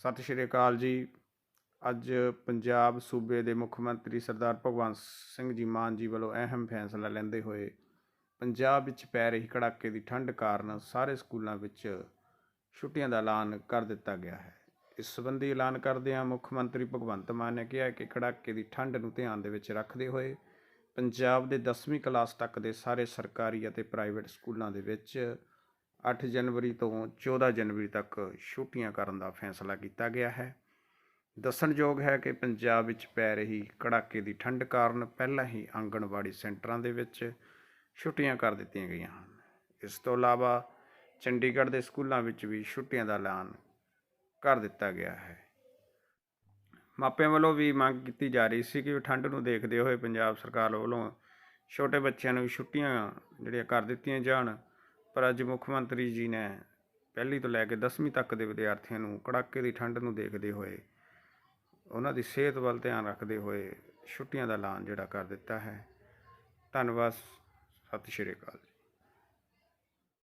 ਸਤਿ ਸ਼੍ਰੀ ਅਕਾਲ ਜੀ। ਅੱਜ ਪੰਜਾਬ ਸੂਬੇ ਦੇ ਮੁੱਖ ਮੰਤਰੀ ਸਰਦਾਰ ਭਗਵੰਤ ਸਿੰਘ ਜੀ ਮਾਨ ਜੀ ਵੱਲੋਂ ਅਹਿਮ ਫੈਸਲਾ ਲੈਂਦੇ ਹੋਏ ਪੰਜਾਬ ਵਿੱਚ ਪੈ ਰਹੀ ਕੜਾਕੇ ਦੀ ਠੰਡ ਕਾਰਨ ਸਾਰੇ ਸਕੂਲਾਂ ਵਿੱਚ ਛੁੱਟੀਆਂ ਦਾ ਐਲਾਨ ਕਰ ਦਿੱਤਾ ਗਿਆ ਹੈ। ਇਸ ਸੰਬੰਧੀ ਐਲਾਨ ਕਰਦਿਆਂ ਮੁੱਖ ਮੰਤਰੀ ਭਗਵੰਤ ਮਾਨ ਨੇ ਕਿਹਾ ਕਿ ਕੜਾਕੇ ਦੀ ਠੰਡ ਨੂੰ ਧਿਆਨ ਦੇ ਵਿੱਚ ਰੱਖਦੇ ਹੋਏ ਪੰਜਾਬ ਦੇ 10ਵੀਂ ਕਲਾਸ ਤੱਕ ਦੇ ਸਾਰੇ ਸਰਕਾਰੀ ਅਤੇ ਪ੍ਰਾਈਵੇਟ ਸਕੂਲਾਂ ਦੇ ਵਿੱਚ 8 ਜਨਵਰੀ ਤੋਂ 14 ਜਨਵਰੀ ਤੱਕ ਛੁੱਟੀਆਂ ਕਰਨ ਦਾ ਫੈਸਲਾ ਕੀਤਾ ਗਿਆ ਹੈ। ਦੱਸਣਯੋਗ ਹੈ ਕਿ ਪੰਜਾਬ ਵਿੱਚ ਪੈ ਰਹੀ ਕੜਾਕੇ ਦੀ ਠੰਡ ਕਾਰਨ ਪਹਿਲਾਂ ਹੀ ਆਂਗਣਵਾੜੀ ਸੈਂਟਰਾਂ ਦੇ ਵਿੱਚ ਛੁੱਟੀਆਂ ਕਰ ਦਿੱਤੀਆਂ ਗਈਆਂ ਹਨ। ਇਸ ਤੋਂ ਇਲਾਵਾ ਚੰਡੀਗੜ੍ਹ ਦੇ ਸਕੂਲਾਂ ਵਿੱਚ ਵੀ ਛੁੱਟੀਆਂ ਦਾ ਐਲਾਨ ਕਰ ਦਿੱਤਾ ਗਿਆ ਹੈ। ਮਾਪਿਆਂ ਵੱਲੋਂ ਵੀ ਮੰਗ ਕੀਤੀ ਜਾ ਰਹੀ ਸੀ ਕਿ ਠੰਡ ਨੂੰ ਦੇਖਦੇ ਹੋਏ ਪੰਜਾਬ ਸਰਕਾਰ ਵੱਲੋਂ ਛੋਟੇ ਬੱਚਿਆਂ ਨੂੰ ਛੁੱਟੀਆਂ ਜਿਹੜੀਆਂ ਕਰ ਦਿੱਤੀਆਂ ਜਾਣ। ਪਰ ਅੱਜ ਮੁੱਖ ਮੰਤਰੀ ਜੀ ਨੇ ਪਹਿਲੀ ਤੋਂ ਲੈ ਕੇ 10ਵੀਂ ਤੱਕ ਦੇ ਵਿਦਿਆਰਥੀਆਂ ਨੂੰ ਕੜਾਕੇ ਦੀ ਠੰਡ ਨੂੰ ਦੇਖਦੇ ਹੋਏ ਉਹਨਾਂ ਦੀ ਸਿਹਤ ਵੱਲ ਧਿਆਨ ਰੱਖਦੇ ਹੋਏ ਛੁੱਟੀਆਂ ਦਾ ਐਲਾਨ ਜਿਹੜਾ ਕਰ ਦਿੱਤਾ ਹੈ। ਧੰਨਵਾਦ। ਸਤਿ ਸ਼੍ਰੀ ਅਕਾਲ ਜੀ।